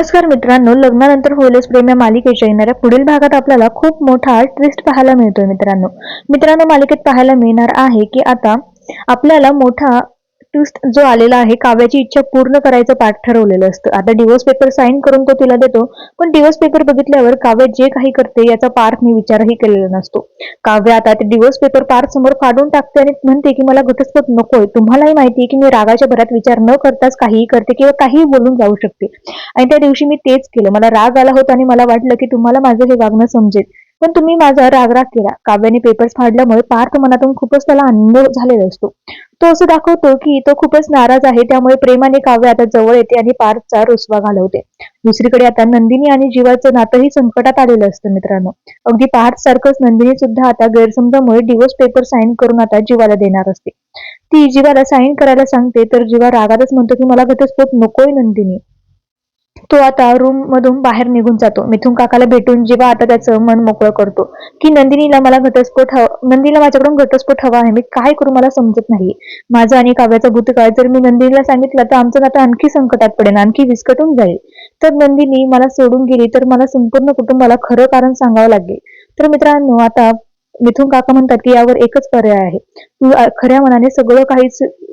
नमस्कार मित्रांनो लग्नानंतर होईलच प्रेम या मालिकेच्या येणाऱ्या पुढील भागात आपल्याला खूप मोठा ट्विस्ट पाहायला मिळतोय मित्रांनो. मित्रांनो मालिकेत पाहायला मिळणार आहे की आता आपल्याला मोठा ट्विस्ट जो आलेला आहे काव्याची इच्छा पूर्ण करायचं पाठ ठरवलेलं असतं. आता डिवोर्स पेपर साईन करून तो तिला देतो पण डिवोर्स पेपर बघितल्यावर काव्य जे काही करते याचा पार्थने विचारही केलेला नसतो. काव्य आता ते डिवोर्स पेपर पार्थ समोर फाडून टाकते आणि म्हणते की मला घटस्फोट नकोय. तुम्हालाही माहिती आहे की मी रागाच्या भरात विचार न करताच काहीही करते किंवा काहीही बोलून जाऊ शकते. आणि त्या दिवशी मी तेच केलं. मला राग आला होता आणि मला वाटलं की तुम्हाला माझं हे वागणं समजेल. पण तुम्ही माझा रागराग केला. काव्याने पेपर्स फाडल्यामुळे पार्थ मनातून खूपच त्याला आनंद झालेला असतो. तो असं दाखवतो की तो खूपच नाराज आहे. त्यामुळे प्रेमाने काव्य आता जवळ येते आणि पार्थचा रुसवा घालवते. दुसरीकडे आता नंदिनी आणि जीवाचं नातंही संकटात आलेलं असतं मित्रांनो. अगदी पार्थ सारखंच नंदिनी सुद्धा आता गैरसमजामुळे डिवोर्स पेपर साईन करून आता जीवाला देणार असते. ती जीवाला साईन करायला सांगते तर जीवा रागातच म्हणतो की मला घटस्फोट नकोय नंदिनी. तो आता रूम मधून बाहेर निघून जातो. मिथुन काकाला भेटून जेव्हा आता त्याचं मन मोकळं करतो. की नंदिनीला मला घटस्फोट हवा नंदिनीला माझ्याकडून घटस्फोट हवा आहे मी काय करू मला समजत नाही. माझं आणि काव्याचा भूतकाळ जर मी नंदिनीला सांगितलं तर आमचं नातं आणखी संकटात पडेल आणखी विस्कटून जाईल. तर नंदिनी मला सोडून गेली तर मला संपूर्ण कुटुंबाला खरं कारण सांगावं लागेल. तर मित्रांनो आता मिथून काका म्हणतात की यावर एकच पर्याय आहे. तू खऱ्या मनाने सगळं काही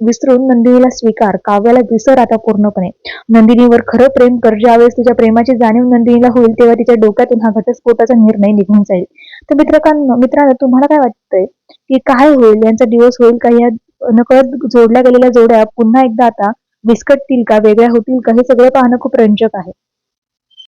विसरून नंदिनीला स्वीकार. काव्याला विसर आता पूर्णपणे. नंदिनीवर खरं प्रेम कर. ज्यावेळेस तुझ्या प्रेमाची जाणीव नंदिनीला होईल तेव्हा तिच्या डोक्यातून हा घटस्फोटाचा निर्णय निघून जाईल. तर मित्रकांनो मित्रांनो तुम्हाला काय वाटतंय? की काय होईल? यांचा दिवस होईल का? या नकळत जोडल्या गेलेल्या जोड्या पुन्हा एकदा आता विस्कटतील का? वेगळ्या होतील का? हे सगळं पाहणं खूप रंजक आहे.